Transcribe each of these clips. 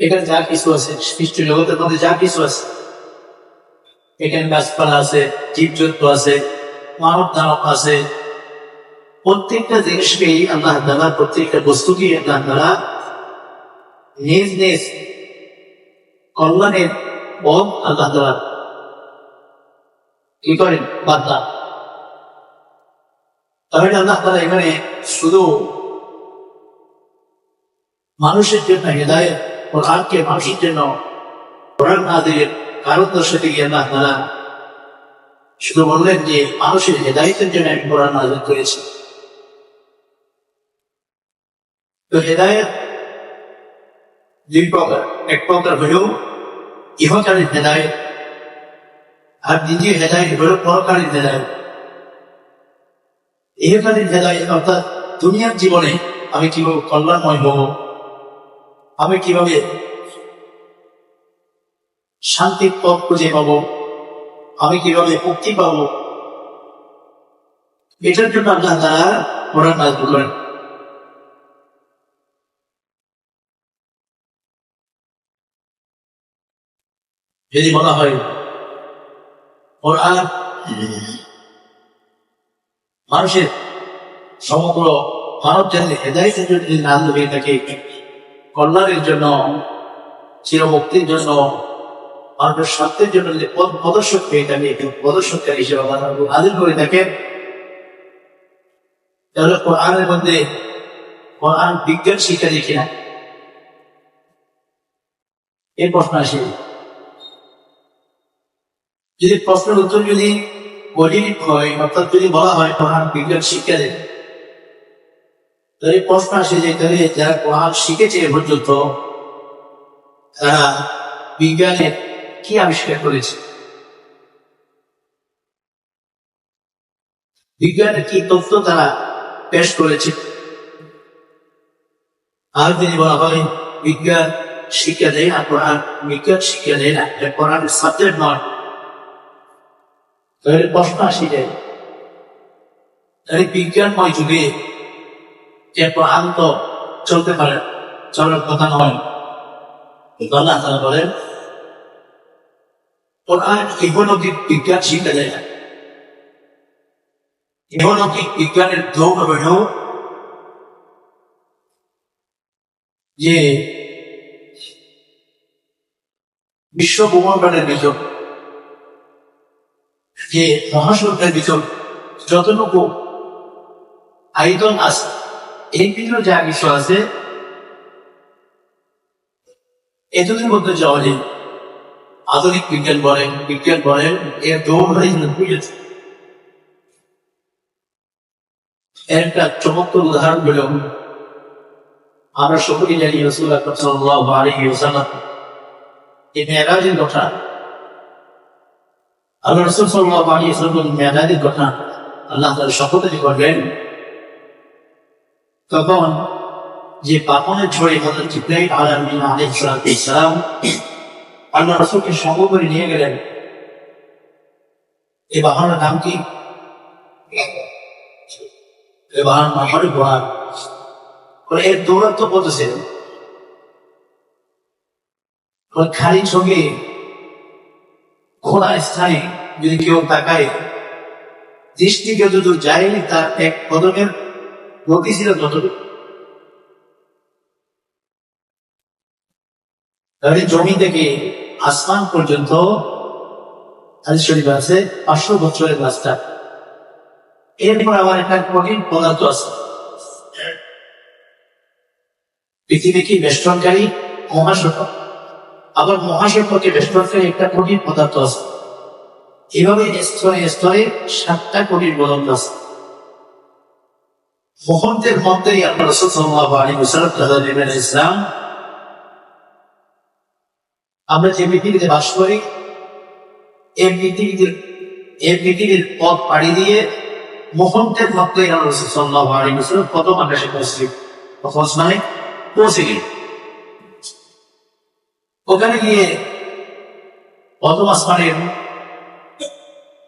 এখানে যা কিছু আছে সৃষ্টি জগতের মধ্যে যা কিছু আছে, এখানে গাছপালা আছে, জীবজন্তু আছে, মানব দানব আছে, প্রত্যেকটা জিনিসকেই আল্লাহ তালা প্রত্যেকটা বস্তুকেই আল্লাহ তালা নিজ নিজ কল্যাণের পথ আল্লাহ তালা কি করেন? বার্তা। তাহলে আল্লাহ তালা এখানে শুধু মানুষের জন্য হেদায়ত কোরআনকে মানুষের জন্য কোরআন নাদের কারণ দর্শাতে গিয়ে আল্লাহ শুধু বললেন যে মানুষের হেদায়তের জন্য আমি কোরআন নাজিল করেছি তো হেদায়ত দুই প্রকার এক প্রকার হলেও ইহকালীন হেদায়ত আর দ্বিতীয় হেদায়ত হল পরকালীন হেদায়ত ইহকালীন হেদায়ত অর্থাৎ দুনিয়ার জীবনে আমি কীভাবে কল্যাণময় হব আমি কীভাবে শান্তির পথ খুঁজে পাবো? আমি কীভাবে মুক্তি পাবো? এটার জন্য আল্লাহ তারা করেন। যদি বলা হয়, কোরআন মানুষের সমগ্র মানব জাতির হেদায়তের জন্য যদি নাজল হয়ে থাকে কল্যাণের জন্য চিরমুক্তির জন্য, মানুষের স্বার্থের জন্য যদি পথ প্রদর্শক হয়ে থাকে একটু প্রদর্শনকারী হিসেবে আল্লাহ নাজিল করে থাকেন। তাহলে কোরআনের মধ্যে কোরআন বিজ্ঞান শিক্ষা দেখি না এই প্রশ্ন আসে। যদি প্রশ্নের উত্তর যদি কঠিন হয়, অর্থাৎ যদি বলা হয় কোরআন বিজ্ঞান শিক্ষা দেয় তাহলে প্রশ্ন আসে যে তাহলে যারা কোরআন শিখেছে এ পর্যন্ত, তারা বিজ্ঞানের কি আবিষ্কার করেছে? বিজ্ঞানের কি তথ্য তারা পেশ করেছে? আর যদি বলা হয়, বিজ্ঞান শিক্ষা দেয় না, কোরআন, বিজ্ঞান শিক্ষা দেয় না, এটা কোরআনের সাবজেক্ট নয়। তাহলে প্রশ্ন আসি যায় তাহলে বিজ্ঞানময় যুগে যে কোরআন তো চলতে পারে চলার কথা নয়। আল্লাহ তারা বলেন ইহলৌকিক বিজ্ঞান শিখা যায় না। ইহলৌকিক বিজ্ঞানের দৌড় হল যে বিশ্ব ব্রহ্মাণ্ডের ভিতর যে মহাশূন্যের ভিতর যতটুকু আয়তন আছে এর ভিতরে যা কিছু আছে এতদিন মধ্যে যাওয়া যায় আধুনিক বিজ্ঞান বলেন বিজ্ঞান বলেন, এর দৌড় বুঝেছে একটা চমৎকার উদাহরণ হল, আমরা সকলে জানি রসুল আকরম সাল্লাহ এই কথা, আল্লাহ রসুল সাল্লাহ আলী কথা আল্লাহ তাদের শপথে করবেন তখন যে পাপনের ঝড়ে হজরত জিব্রাইল আলমিন আলাইহিস সালাম আল্লাহ রসুলকে সঙ্গ করে নিয়ে গেলেন। এই বাহনের নাম কি? এই বাহন মাহারি বাহান এর দৌড়াত্ম কত ছিল খালি সঙ্গে ঘোড়া স্থানে যদি কেউ তাকায় দৃষ্টি যতদূর যায়নি তার এক কদমের গতি ছিল ততটুকু তাহলে জমি থেকে আসমান পর্যন্ত শরীফ আছে, পাঁচশো বছরের রাস্তা। এরপর আবার একটা কঠিন পদার্থ আছে। পৃথিবীকে বেষ্টনকারী? মহাসড়ক আবার মহাসড়ককে বেষ্টনকারী একটা কঠিন পদার্থ আছে। এভাবে স্তরে স্তরে সাতটা কঠিন পদার্থ আছে। মুহূর্তের মধ্যেই আপনার রসুল সাল্লাহ আলী মুসাল্লাম ইসলাম আমরা যে পৃথিবীতে বাস করি, এই পৃথিবীতে এই পৃথিবীর পথ পাড়ি দিয়ে মুহূর্তের মধ্যে প্রথম আকাশে পৌঁছে পৌঁছ মানে পৌঁছে গেল ওখানে গিয়ে প্রথম আসমানের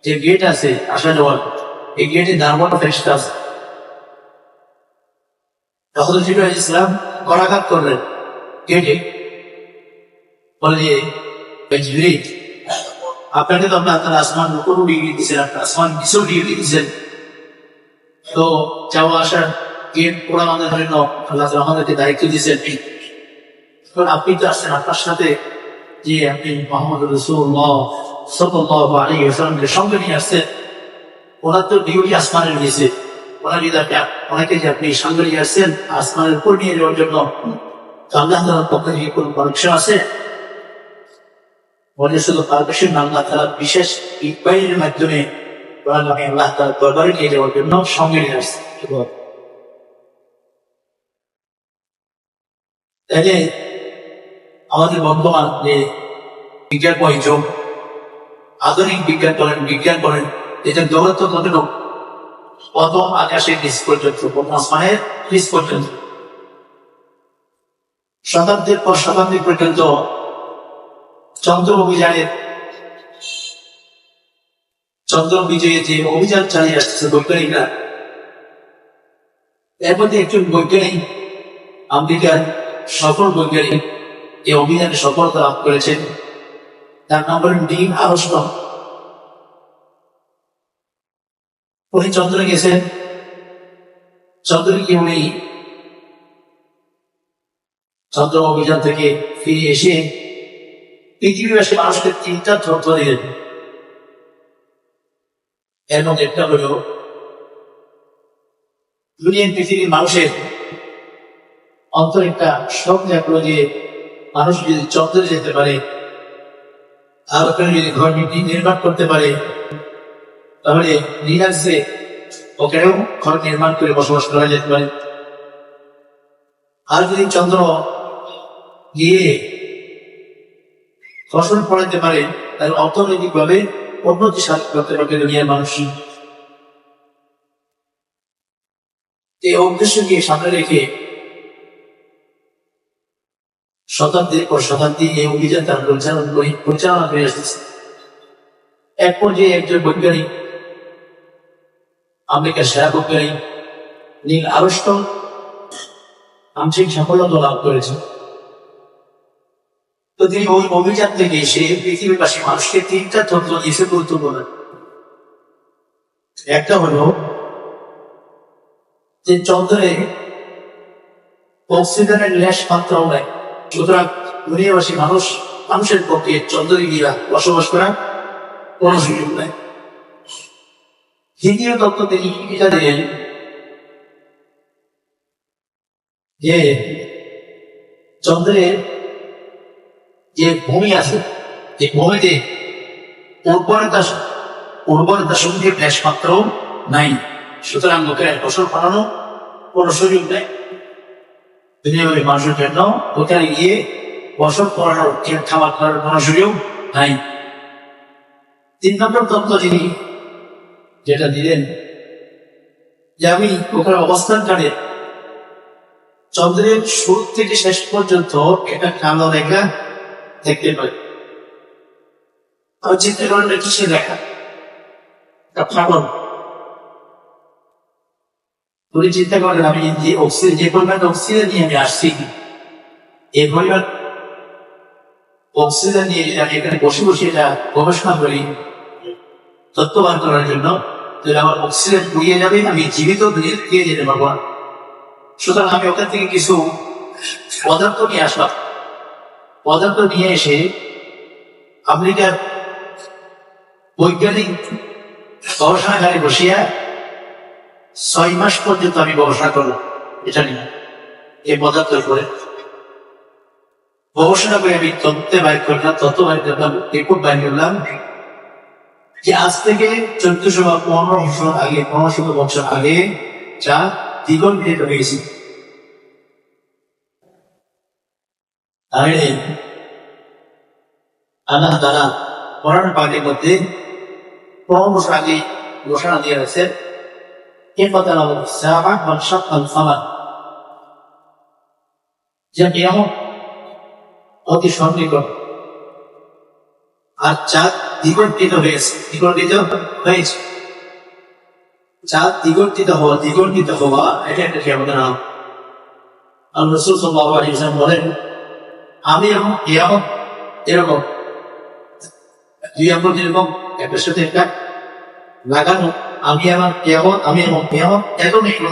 যে গেট আছে আসা যাওয়ার এই গেটে দারবাটা ফেরিস্তা আছে। তখন জিবরাইল ইসলাম করাঘাত করলেন। গেটে বলে যে "এই আপনাকে তো আপনার আপনার আসমান উপরও ডিগ্রি দিয়েছেন আপনার আসমান নিচেও ডিগ্রি দিয়েছেন। তো যাওয়া আসার গেট পোড়া আমাদের জন্য আল্লাহ তাআলা আমাদেরকে দায়িত্ব দিয়েছেন। এখন আপনি তো আসছেন আপনার সাথে যে আপনি মোহাম্মদ রসুল্লাহ সাল্লাল্লাহু আলাইহি ওয়াসাল্লামকে সঙ্গে নিয়ে আসছেন। ওনার তো ডিউটি আসমানের নিচে। আপনি যে আপনি সঙ্গে নিয়ে আসছেন, আসমানের উপর নিয়ে যাওয়ার জন্য। তো আল্লাহ তালার পক্ষ থেকে আছে? বলে শুধু পারমিশন আল্লাহ তালা বিশেষ মাধ্যমে আল্লাহ দরবারে নিয়ে যাওয়ার জন্য সঙ্গে নিয়ে আমাদের বর্তমান যে বিজ্ঞানময় যুগ, আধুনিক বিজ্ঞান বলেন বিজ্ঞান বলেন, এটা দৌড়ত্ব কতটুকু প্রথম আকাশের নিচ পর্যন্ত প্রথম নিচ পর্যন্ত। শতাব্দীর পর শতাব্দী পর্যন্ত চন্দ্র অভিযানের চন্দ্র বিজয়ে যে অভিযান চালিয়ে আসতেছে বৈজ্ঞানিকরা, এর মধ্যে একজন বৈজ্ঞানিক, আমেরিকার সফল বৈজ্ঞানিক, এই অভিযানে সফলতা লাভ করেছেন। তার নাম হলেন ডিন আরস্টন। উনি চন্দ্রে গেছেন। চন্দ্রে গিয়ে উনি চন্দ্র অভিযান থেকে ফিরে এসে পৃথিবীবাসী মানুষকে তিনটা তথ্য দিলেন। এর মধ্যে একটা হল, দুনিয়ার পৃথিবীর মানুষের অন্তর একটা শখ দেখল যে মানুষ যদি চন্দ্রে যেতে পারে আর যদি ঘর নির্মাণ করতে পারে তাহলে রিলাক্সে ওখানেও ঘর নির্মাণ করে বসবাস করা যেতে পারে। আর যদি চন্দ্র গিয়ে ফসল ফলাতে পারে, তাহলে অর্থনৈতিক ভাবে উন্নতি সাধন করতে পারবে দুনিয়ার মানুষ। এই উদ্দেশ্যকে সামনে রেখে শতাব্দীর পর শতাব্দী এই অভিযান তারা পরিচালনা করে আসতেছে। এক পর্যায়ে একজন বৈজ্ঞানিক সেরা বৈজ্ঞানিক নীল আরস্টন আংশিক সাফল্য লাভ করেছে। তো তিনি ওই অভিযান থেকে এসে পৃথিবীবাসী মানুষকে তিনটা তন্ত্র দিয়েছে গুরুত্বপূর্ণ। একটা হলো যে চন্দ্রে অক্সিজেনের লেশ মাত্রাও নেই। সুতরাং দুনিয়াবাসী মানুষ, মানুষের পক্ষে চন্দ্রে গিয়া বসবাস করা কোনো সুযোগ নেই। দ্বিতীয় তত্ত্ব তিনি এটা দিলেন? যে চন্দ্রের যে ভূমি আছে, যে ভূমিতে উর্বরতা উর্বরতা সঙ্গে ব্যাস মাত্র নাই। সুতরাং লোকের ফসল ফলানো কোন সুযোগ নেই। দুনিয়াবী মানুষের জন্য ওখানে গিয়ে ফসল ফলানোর খাবার খাওয়ার কোন সুযোগ নাই। তিন নম্বর তত্ত্ব তিনি যেটা দিলেন। যে আমি ওখানে অবস্থানকালে চন্দ্রের শুরু থেকে শেষ পর্যন্ত একটা কালো রেখা দেখতে পাই। আর এটা রেখা একটা তুমি চিন্তা করেন আমি যে অক্সিজেন যে পরিমাণ অক্সিজেন নিয়ে আমি আসছি এই পরিমাণ অক্সিজেন নিয়ে আমি এখানে বসে বসে এটা গবেষণা করি তত্ত্ববান করার জন্য। তাহলে আমার অক্সিজেন পুড়িয়ে যাবে, আমি জীবিত দিয়ে যেতে পারব না। সুতরাং আমি ওখান থেকে কিছু পদার্থ নিয়ে আসলাম। পদার্থ নিয়ে এসে আমেরিকার বৈজ্ঞানিক গবেষণাগারে বসিয়া ছয় মাস পর্যন্ত আমি গবেষণা করলাম। এটা নিয়ে, এই পদার্থের উপরে। গবেষণা করে আমি তত্ত্বে বাইর করলাম তত্ত্ব বাইর করলাম রিপোর্ট বাইর করলাম। যে আজ থেকে চোদ্দশো বা পনেরো বছর আগে পনেরোশো বছর আগে যা দ্বিগুণ ভেদ হয়েছে তাহলে আল্লাহ তারা কোরআন পাকের মধ্যে পনেরো বছর আগে ঘোষণা দিয়ে রয়েছে এরপর সাবা বংশক আলফামান যে নিয়ম অতি সন্নিকট। আর চাঁদ দ্বিগর্তিত হয়েছে। দ্বিগর্তিত হয়েছে। চাঁদ দ্বিগর্তিত হওয়া দ্বিগর্তিত হওয়া, এটা একটা কেমন নাম আল্লাহ রসুল সাল্লাল্লাহু আলাইহি ওয়াসাল্লাম বলেন, আমি এবং কিয়ামত এরকম, দুই আঙ্গুল যেরকম, একটার সাথে একটা লাগানো, আমি আমার কেমন আমি এমন কেমন এখন এগুলো